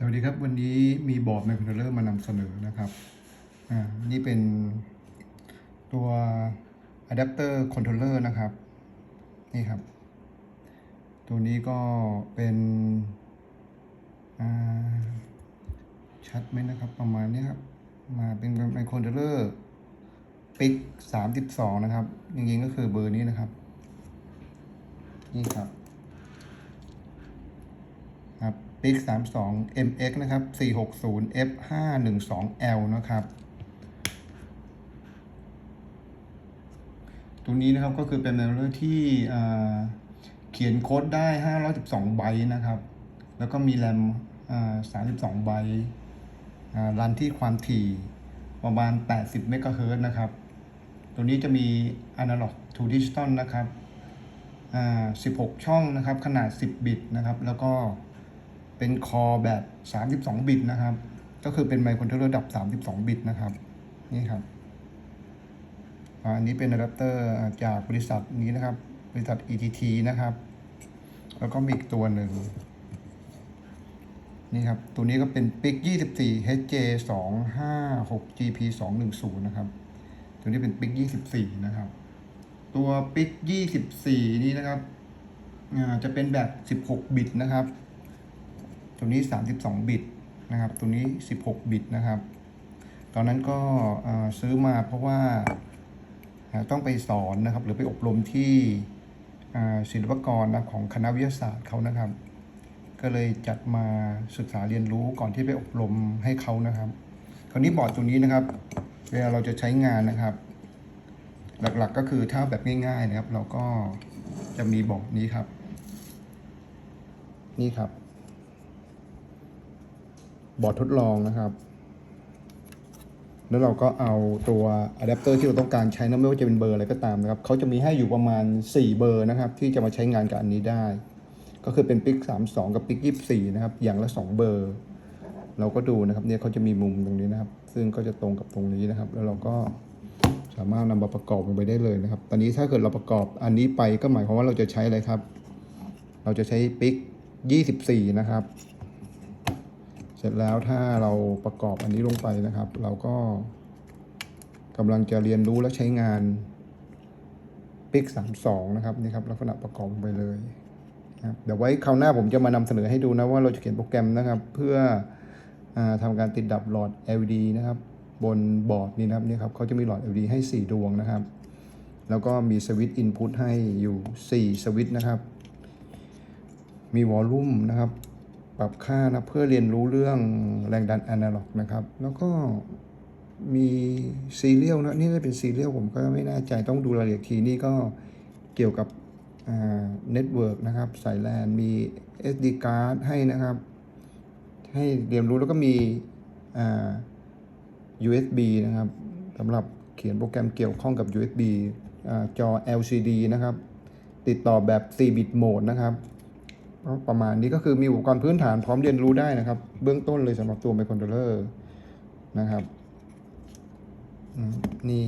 สวัสดีครับวันนี้มีบอร์ดไมโครคอนโทรลเลอร์มานำเสนอนะครับอ่านี่เป็นตัวอะแดปเตอร์คอนโทรลเลอร์นะครับ นี่ครับ ตัวนี้ก็เป็นอ่าชัดไหมนะครับประมาณนี้ครับมาเป็นไมโครคอนโทรลเลอร์ปิกสามสิบสองนะครับจริงๆก็คือเบอร์นี้นะครับ นี่ครับ ครับปิก32 MX นะครับ 460 F 512 L นะครับ ตัวนี้นะครับก็คือเป็นเมมโมรีที่เขียนโค้ดได้ 512 ไบต์นะครับ แล้วก็มีแรม32 ไบต์รันที่ความถี่ประมาณ 80 เมกะเฮิรตซ์นะครับ ตัวนี้จะมี Analog to Digital นะครับ 16 ช่องนะครับ ขนาด 10 บิตนะครับ แล้วก็ เป็นคอแบบ 32 บิตนะครับ ก็คือเป็นไมโครคอนโทรลเลอร์ระดับ 32 บิตนะครับ นี่ครับ อันนี้เป็นอะแดปเตอร์จากบริษัทนี้นะครับ บริษัท ETT นะครับ แล้วก็มีอีกตัวหนึ่ง นี่ครับ ตัวนี้ก็เป็น PIC 24 HJ 256 GP 210 นะครับ ตัวนี้เป็น PIC 24 นะครับ ตัว PIC 24 นี้นะครับจะเป็นแบบ 16 บิตนะครับ ตัวนี้ 32 บิตนะครับ ตัวนี้ 16 บิตนะครับ ตอนนั้นก็ซื้อมาเพราะว่าต้องไปสอนนะครับ หรือไปอบรมที่อ่าศิลปกรนะของคณะวิทยาศาสตร์เขานะครับ ก็เลยจัดมาศึกษาเรียนรู้ก่อนที่ไปอบรมให้เขานะครับ คราวนี้บอร์ดตัวนี้นะครับ เวลาเราจะใช้งานนะครับ หลักๆก็คือถ้าแบบง่าย ๆนะครับ เราก็จะมีบอร์ดนี้ครับ นี่ครับ บอร์ดทดลองนะครับ แล้วเราก็เอาตัวอะแดปเตอร์ที่เราต้องการใช้นะไม่ว่าจะเป็นเบอร์อะไรก็ตามนะครับเขาจะมีให้อยู่ประมาณ 4 เบอร์นะครับ ที่จะมาใช้งานกับอันนี้ได้ ก็คือเป็นปิก32 กับปิก24 นะครับ อย่างละ 2 เบอร์ เราก็ดูนะครับเนี่ยเขาจะมีมุมตรงนี้นะครับ ซึ่งก็จะตรงกับตรงนี้นะครับ แล้วเราก็สามารถนำมาประกอบลงไปได้เลยนะครับ ตอนนี้ถ้าเกิดเราประกอบอันนี้ไปก็หมายความว่าเราจะใช้อะไรครับ เราจะใช้ปิก24 นะครับ เสร็จแล้วถ้าเราประกอบอันนี้ลงไปนะครับ เราก็กำลังจะเรียนรู้และใช้งานปิก32 นะครับนี่ครับลักษณะประกอบลงไปเลยนะเดี๋ยวไว้คราวหน้าผมจะมานำเสนอให้ดูนะว่าเราจะเขียนโปรแกรมนะครับ เพื่ออทำการติดดับหลอด LED นะครับ บนบอร์ดนี้นะครับนี่ครับเขาจะมีหลอด LED ให้ 4 ดวงนะครับ แล้วก็มีสวิตช์อินพุตให้อยู่ 4 สวิตช์นะครับ มีวอลลุ่มนะครับ ปรับค่านะเพื่อเรียนรู้เรื่องแรงดันอนาล็อกนะครับ แล้วก็มีซีเรียลนะนี่ก็เป็นซีเรียลผมก็ไม่แน่ใจต้องดูรายละเอียดทีนี่ก็เกี่ยวกับเน็ตเวิร์กนะครับสายแลนมี SD card ให้นะครับ ให้เรียนรู้แล้วก็มี USB นะครับสำหรับเขียนโปรแกรมเกี่ยวข้องกับ USB อจอ LCD นะครับ ติดต่อแบบ4บิตโหมดนะครับ ประมาณนี้ก็คือมีอุปกรณ์พื้นฐานพร้อมเรียนรู้ได้นะครับ เบื้องต้นเลยสำหรับตัวไมโครคอนโทรลเลอร์นะครับนี่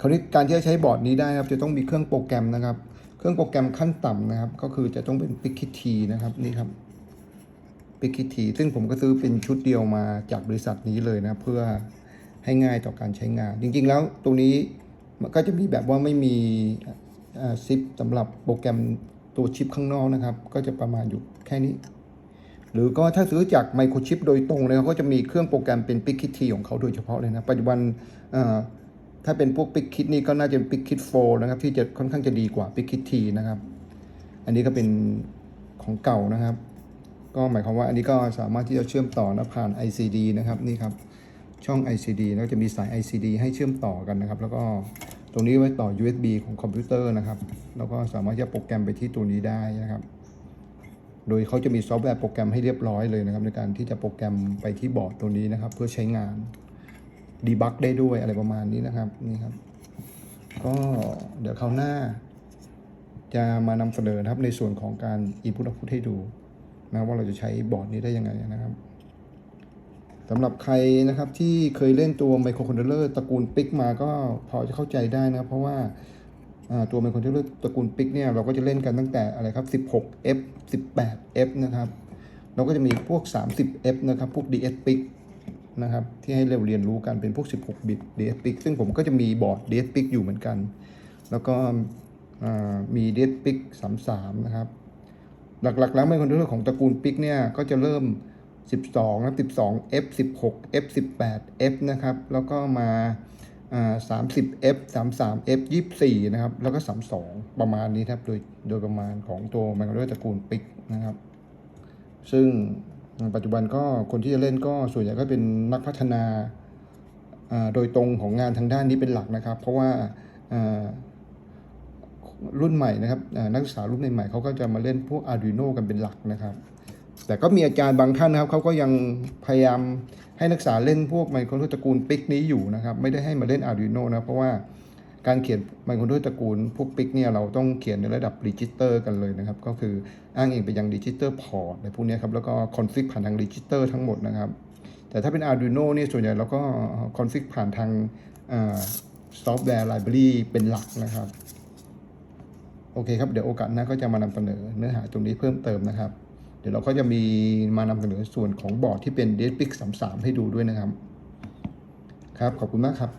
คราวนี้การที่จะใช้บอร์ดนี้ได้นะครับ จะต้องมีเครื่องโปรแกรมนะครับ เครื่องโปรแกรมขั้นต่ำนะครับ ก็คือจะต้องเป็น p i c k i t นะครับนี่ครับ p i c k i t ซึ่งผมก็ซื้อเป็นชุดเดียวมาจากบริษัทนี้เลยนะเพื่อให้ง่ายต่อการใช้งาน จริง ๆ แล้วตรงนี้มันก็จะมีแบบว่าไม่มีซิปสำหรับโปรแกรม ตัวชิปข้างนอกนะครับ ก็จะประมาณอยู่แค่นี้ หรือก็ถ้าซื้อจากไมโครชิปโดยตรงเลยเขาก็จะมีเครื่องโปรแกรมเป็น p i c k i t ของเขาโดยเฉพาะเลยนะ ปัจจุบันถ้าเป็นพวก p i c k i t นี่ก็น่าจะป็น p i c k i t 4นะครับ ที่จะค่อนข้างจะดีกว่า p i c k i t นะครับ อันนี้ก็เป็นของเก่านะครับ ก็หมายความว่าอันนี้ก็สามารถที่จะเชื่อมต่อนะผ่าน ICD นะครับนี่ครับช่อง ICD แล้วจะมีสาย ICD ให้เชื่อมต่อกันนะครับ แล้วก็ ตรงนี้ไว้ต่อ USB ของคอมพิวเตอร์นะครับ แล้วก็สามารถจะโปรแกรมไปที่ตัวนี้ได้นะครับ โดยเขาจะมีซอฟต์แวร์โปรแกรมให้เรียบร้อยเลยนะครับ ในการที่จะโปรแกรมไปที่บอร์ดตัวนี้นะครับ เพื่อใช้งานดีบักได้ด้วยอะไรประมาณนี้นะครับนี่ครับ ก็เดี๋ยวคราวหน้า จะมานำเสนอนะครับในส่วนของการ input output ให้ดูนะว่าเราจะใช้บอร์ดนี้ได้ยังไงนะครับ สำหรับใครนะครับที่เคยเล่นตัวไมโครคอนโทรลเลอร์ตระกูลปิกมาก็พอจะเข้าใจได้นะเพราะว่าตัวไมโครคอนโทรลเลอร์ตระกูลปิกเนี่ยเราก็จะเล่นกันตั้งแต่อะไรครับ 16F 18F นะครับเราก็จะมีพวก 30F นะครับ พวก DSPIC นะครับที่ให้เราเรียนรู้กันเป็นพวก 16 บิต DSPIC ซึ่งผมก็จะมีบอร์ด DSPIC อยู่เหมือนกัน แล้วก็มี DSPIC 33 นะครับ หลักๆ แล้วไมโครคอนโทรลเลอร์ของตระกูล PIC เนี่ยก็จะเริ่ม 12นะครับ12 F 16 F 18 F นะครับ แล้วก็มาอ่า30 F 33 F 24นะครับ แล้วก็32ประมาณนี้ครับ โดยโดยประมาณของตัวไมโครครลเลตระกูล PIC นะครับ ซึ่งปัจจุบันก็คนที่จะเล่นก็ส่วนใหญ่ก็เป็นนักพัฒนาโดยตรงของงานทางด้านนี้เป็นหลักนะครับ เพราะว่ารุ่นใหม่นะครับนักศึกษารุ่นใหม่ๆเขาก็จะมาเล่นพวก Arduino กันเป็นหลักนะครับ แต่ก็มีอาจารย์บางท่านนะครับเขาก็ยังพยายามให้นักศึกษาเล่นพวกไมโครโทตระกูลปิกนี้อยู่นะครับ ไม่ได้ให้มาเล่น Arduino นะเพราะว่าการเขียนไมโครโทตระกูลพวกปิกเนี่ยเราต้องเขียนในระดับรีจิเตอร์กันเลยนะครับ ก็คืออ้างอิงไปยังดิจิเตอร์พอร์ตอะไรพวกนี้ครับแล้วก็คอนฟิกผ่านทางดิจิเตอร์ทั้งหมดนะครับ แต่ถ้าเป็น Arduino เนี่ยส่วนใหญ่เราก็คอนฟิกผ่านทางซอฟต์แวร์ไลบรารีเป็นหลักนะครับ โอเคครับ เดี๋ยวโอกาสหน้าก็จะมานำเสนอเนื้อหาตรงนี้เพิ่มเติมนะครับ เดี๋ยวเราก็จะมีมานำเสนอส่วนของบอร์ดที่เป็น d s p i c 33 ให้ดูด้วยนะครับ ครับ ขอบคุณมากครับ